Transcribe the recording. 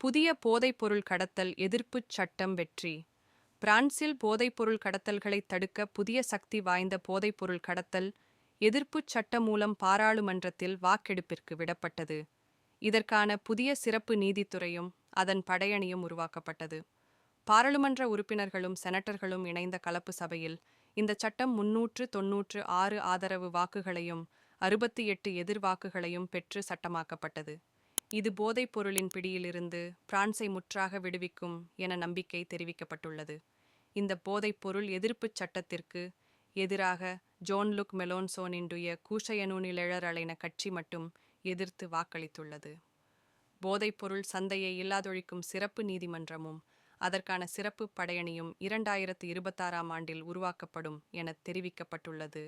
புதிய போதைப்பொருள் கடத்தல் எதிர்ப்புச் சட்டம் வெற்றி. பிரான்சில் போதைப்பொருள் கடத்தல்களை தடுக்க புதிய சக்தி வாய்ந்த போதைப்பொருள் கடத்தல் எதிர்ப்புச் சட்டம் மூலம் பாராளுமன்றத்தில் வாக்கெடுப்பிற்கு விடப்பட்டது. இதற்கான புதிய சிறப்பு நீதித்துறையும் அதன் படையணியும் உருவாக்கப்பட்டது. பாராளுமன்ற உறுப்பினர்களும் செனட்டர்களும் இணைந்த கலப்பு சபையில் இந்த சட்டம் முன்னூற்று தொன்னூற்று ஆறு ஆதரவு வாக்குகளையும் அறுபத்தி எட்டு எதிர் வாக்குகளையும் பெற்று சட்டமாக்கப்பட்டது. இது போதைப் பொருளின் பிடியிலிருந்து பிரான்சை முற்றாக விடுவிக்கும் என நம்பிக்கை தெரிவிக்கப்பட்டுள்ளது. இந்த போதைப் பொருள் எதிர்ப்புச் சட்டத்திற்கு எதிராக ஜோன் லுக் மெலோன்சோனின்டுய கூஷயனூனிலெழரலைன கட்சி மட்டும் எதிர்த்து வாக்களித்துள்ளது. போதைப்பொருள் சந்தையை இல்லாதொழிக்கும் சிறப்பு நீதிமன்றமும் அதற்கான சிறப்பு படையணியும் இரண்டாயிரத்து இருபத்தாறாம் ஆண்டில் உருவாக்கப்படும் என தெரிவிக்கப்பட்டுள்ளது.